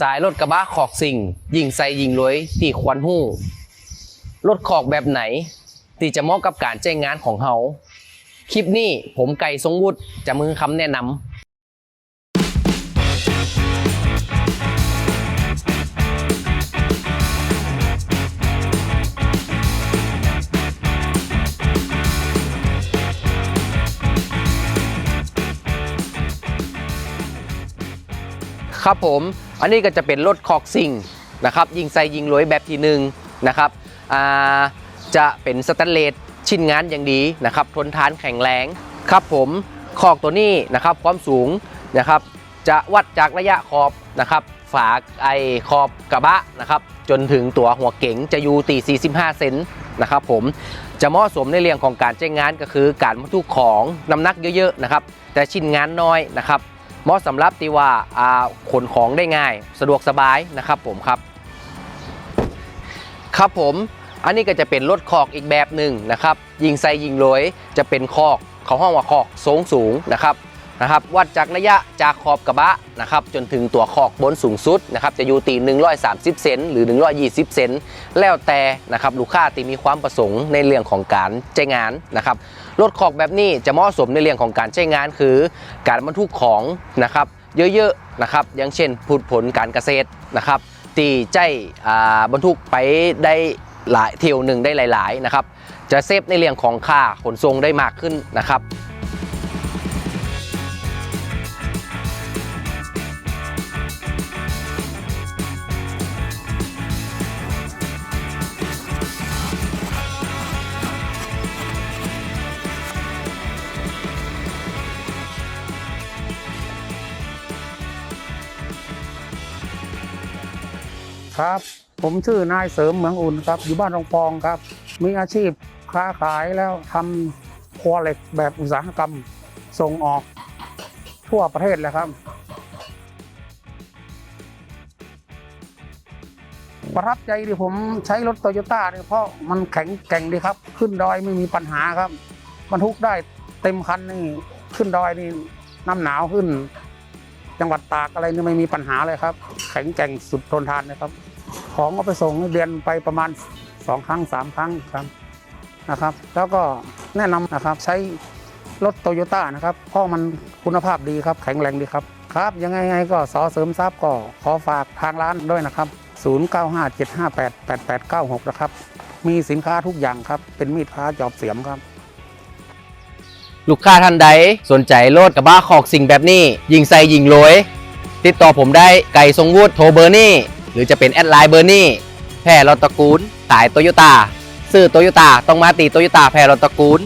สายรถกระบะขอกสิ่ง ยิงใส่ยิงรวยที่ควันหู้ รถขอกแบบไหนที่จะเหมาะกับการใช้งานของเฮาคลิปนี้ผมไก่ทรงวุฒิจะมือคำแนะนำครับผม อันนี้ก็จะเป็นรถคอกซิงนะครับยิงใส่ยิงรวยแบบที่หนึ่งนะครับจะเป็นสแตนเลสชิ้นงานอย่างดีนะครับทนทานแข็งแรงครับผมคอกตัวนี้นะครับความสูงนะครับจะวัดจากระยะขอบนะครับฝาไอขอบกระบะนะครับจนถึงตัวหัวเก๋งจะอยู่ตี 45 เซนนะครับผมจะเหมาะสมในเรื่องของการใช้งานก็คือการบรรทุกของน้ำหนักเยอะๆนะครับแต่ชิ้นงานน้อยนะครับ เหมาะสำหรับที่ว่าขนของได้ง่าย สะดวกสบายนะครับผมครับ ครับผมอันนี้ก็จะเป็นรถคอกอีกแบบหนึ่งนะครับ ยิงไซยิงรวยจะเป็นคอกเขาห้องว่าคอกสูงสูงนะครับ นะครับวัดจากระยะจากขอบกระบะนะครับจนถึงตัวคอกบนสูงสุดนะครับจะอยู่ตี 130 เซนหรือ 120 เซนแล้วแต่นะครับลูกค้าที่มีความประสงค์ในเรื่องของการใช้งานนะครับรถคอกแบบนี้จะเหมาะสมในเรื่องของการใช้งานคือ การบรรทุกของนะครับเยอะๆนะครับอย่างเช่นผลผลการเกษตรนะครับตีใจบรรทุกไปได้หลายเที่ยวหนึ่งได้หลาย ๆ นะครับ จะเซฟในเรื่องของค่าขนส่งได้มากขึ้นนะครับ ครับ ผมชื่อนายเสริมเหมืองอุ่นครับ อยู่บ้านรองฟองครับ มีอาชีพค้าขายแล้วทำครัวเหล็กแบบอุตสาหกรรมส่งออกทั่วประเทศเลยครับ ประทับใจที่ผมใช้รถโตโยต้าเนี่ยเพราะมันแข็งแกร่งดีครับ ขึ้นดอยไม่มีปัญหาครับบรรทุกได้เต็มคันนี่ขึ้นดอยนี่น้ำหนาวขึ้น จังหวัดตากอะไรนี่ไม่มีปัญหาเลยครับ แข็งแกร่งสุดทนทานนะครับ ของก็ไปส่งเดือนไปประมาณสองครั้งสามครั้งครับนะครับ แล้วก็แนะนำนะครับใช้รถโตโยต้านะครับเพราะมันคุณภาพดีครับแข็งแรงดีครับครับ ยังไงไงก็สอเสริมทรัพย์ก็ขอฝากทางร้านด้วยนะครับ 0957588896 นะครับ มีสินค้าทุกอย่างครับ เป็นมีดพ้าจอบเสียมครับ ลูกค้าท่านใดสนใจรถกระบะขอกสิ่งแบบนี้ ยิงใส่ยิงโรยติดต่อผมได้ไก่ทรงวุฒิโทรเบอร์นี่ หรือจะเป็นแอดไลน์เบอร์นี่แพรรถตระกูล สายโตโยต้าซื้อโตโยต้าต้องมาตีโตโยต้าแพรรถตระกูล